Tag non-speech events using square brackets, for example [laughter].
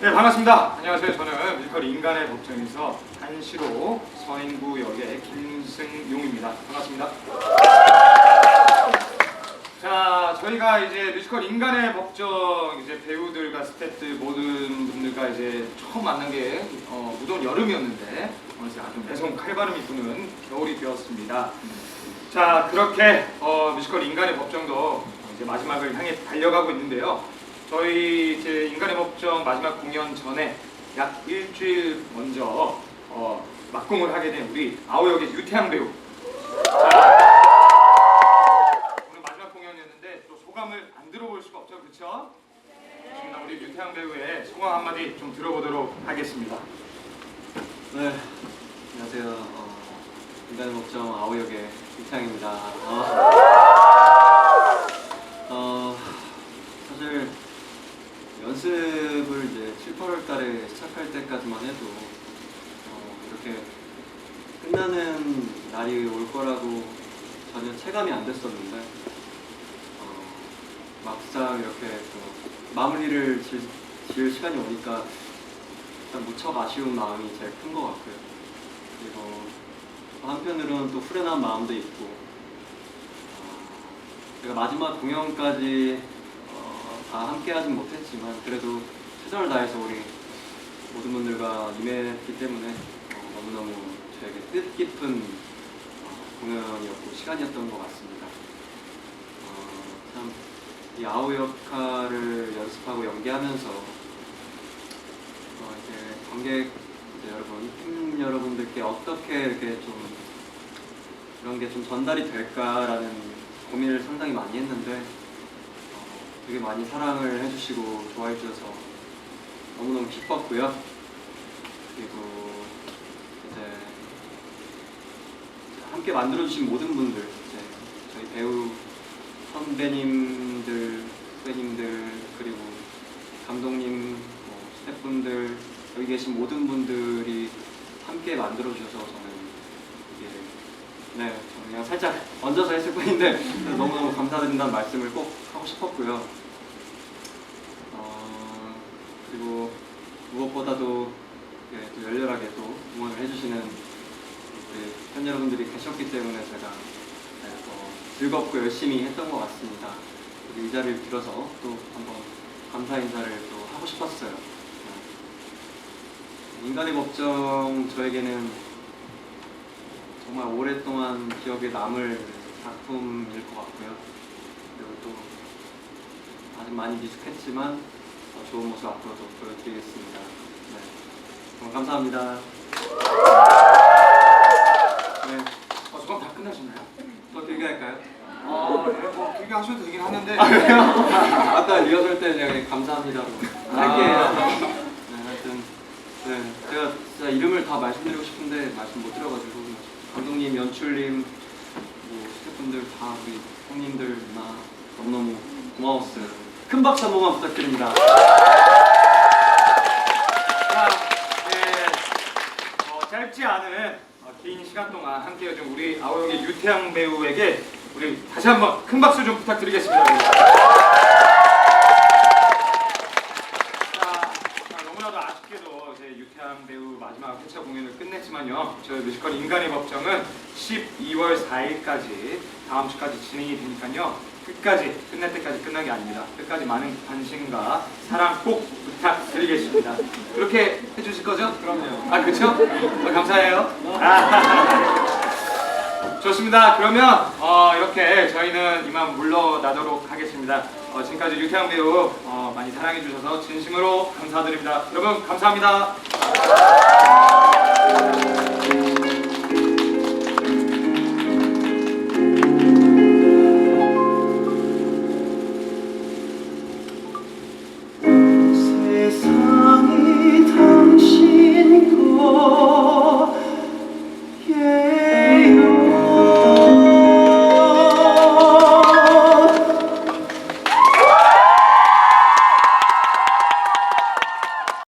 네 반갑습니다. 안녕하세요. 저는 뮤지컬 인간의 법정에서 한시로 서인구 역의 김승용입니다. 반갑습니다. 자 저희가 이제 뮤지컬 인간의 법정 이제 배우들과 스태프들 모든 분들과 이제 처음 만난 게 어, 무더운 여름이었는데 어느새 아주 매성 칼바람이 부는 겨울이 되었습니다. 자 그렇게 어, 뮤지컬 인간의 법정도 이제 마지막을 향해 달려가고 있는데요. 저희 이제 인간의 법정 마지막 공연 전에 약 일주일 먼저 어, 막공을 하게 된 우리 아오역의 유태양 배우. 자, 오늘 마지막 공연이었는데 또 소감을 안 들어볼 수가 없죠, 그렇죠? 좋습니다. 우리 유태양 배우의 소감 한마디 좀 들어보도록 하겠습니다. 네, 안녕하세요. 어, 인간의 목정 아우역의 이창입니다. 어, 어, 사실 연습을 이제 7, 8월 달에 시작할 때까지만 해도 어, 이렇게 끝나는 날이 올 거라고 전혀 체감이 안 됐었는데 어, 막상 이렇게 또 마무리를 지, 지을 시간이 오니까 일단 무척 아쉬운 마음이 제일 큰 것 같고요. 그리고 또 한편으로는 또 후련한 마음도 있고 어, 제가 마지막 공연까지 어, 다 함께 하진 못했지만 그래도 최선을 다해서 우리 모든 분들과 임했기 때문에 어, 너무너무 저에게 뜻깊은 어, 공연이었고 시간이었던 것 같습니다. 어, 참이 아우 역할을 연습하고 연기하면서 어, 이제 관객 이제 여러분, 팬 여러분들께 어떻게 이렇게 좀 이런 게 좀 전달이 될까라는 고민을 상당히 많이 했는데 어, 되게 많이 사랑을 해주시고 좋아해 주셔서 너무너무 기뻤고요. 그리고 이제 함께 만들어주신 모든 분들, 이제 저희 배우 선배님들, 후배님들 그리고 감독님, 뭐 스태프분들 여기 계신 모든 분들이 함께 만들어 주셔서 저는 이게 네 저는 그냥 살짝 얹어서 했을 뿐인데 너무너무 감사드린다는 말씀을 꼭 하고 싶었고요. 어, 그리고 무엇보다도 네, 또 열렬하게 또 응원을 해주시는 우리 팬 여러분들이 계셨기 때문에 제가 네, 더 즐겁고 열심히 했던 것 같습니다. 이 자리를 빌어서 또 한번 감사 인사를 또 하고 싶었어요. 네. 인간의 법정 저에게는 정말 오랫동안 기억에 남을 작품일 것 같고요. 그리고 또 아직 많이 미숙했지만 더 좋은 모습 앞으로도 보여드리겠습니다. 네. 감사합니다. 끝나셨나요? 더 길게 할까요? 아, 네, 뭐 길게 하셔도 되긴 하는데 [laughs] 아까 리허설 때 제가 감사합니다로 할게요. 네, 하여튼 네, 제가 진짜 이름을 다 말씀드리고 싶은데 말씀 못 드려가지고 감독님, 연출님, 뭐 스태프분들 다 우리 형님들 누나 너무너무 고마웠어요. 큰 박수 한 번만 부탁드립니다. 자, 네, 어, 짧지 않은 어, 긴 시간 동안 함께 해준 우리 아오역의 유태양 배우에게 우리 다시 한번 큰 박수 좀 부탁드리겠습니다. 자, 자, 너무나도 아쉽게도 이제 유태양 배우 마지막 회차 공연을 끝냈지만요. 저희 뮤지컬 인간의 법정은 12월 4일까지 다음 주까지 진행이 되니까요. 끝까지 끝날 때까지 끝난 게 아닙니다. 끝까지 많은 관심과 사랑 꼭 부탁드리겠습니다. 그렇게 해주실 거죠? 그럼요. 아 그렇죠? 어, 감사해요. 아, [laughs] 좋습니다. 그러면 어, 이렇게 저희는 이만 물러나도록 하겠습니다. 어, 지금까지 유태양 배우 어, 많이 사랑해 주셔서 진심으로 감사드립니다. 여러분 감사합니다.